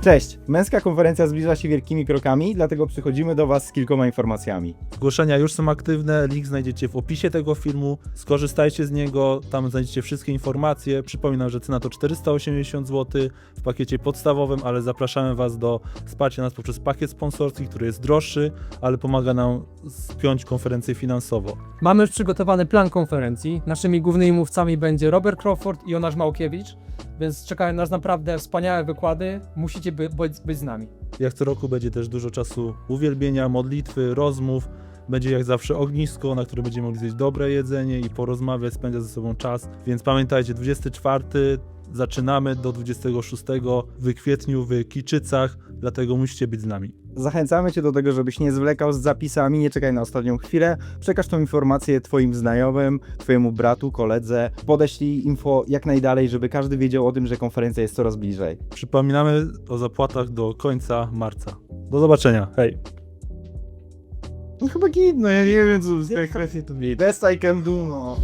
Cześć! Męska konferencja zbliża się wielkimi krokami, dlatego przychodzimy do Was z kilkoma informacjami. Zgłoszenia już są aktywne, link znajdziecie w opisie tego filmu. Skorzystajcie z niego, tam znajdziecie wszystkie informacje. Przypominam, że cena to 480 zł w pakiecie podstawowym, ale zapraszamy Was do wsparcia nas poprzez pakiet sponsorski, który jest droższy, ale pomaga nam spiąć konferencję finansowo. Mamy już przygotowany plan konferencji. Naszymi głównymi mówcami będzie Robert Crawford i Jonasz Małkiewicz, więc czekają nas naprawdę wspaniałe wykłady. Musicie by, być, być z nami. Jak co roku będzie też dużo czasu uwielbienia, modlitwy, rozmów. Będzie jak zawsze ognisko, na którym będziemy mogli zjeść dobre jedzenie i porozmawiać, spędzać ze sobą czas. Więc pamiętajcie, 24 zaczynamy do 26 w kwietniu w Kiczycach, dlatego musicie być z nami. Zachęcamy Cię do tego, żebyś nie zwlekał z zapisami, nie czekaj na ostatnią chwilę. Przekaż tą informację Twoim znajomym, Twojemu bratu, koledze. Podeślij info jak najdalej, żeby każdy wiedział o tym, że konferencja jest coraz bliżej. Przypominamy o zapłatach do końca marca. Do zobaczenia, hej! No chyba git, no ja nie wiem co z tej kwestii to Best I can do, no.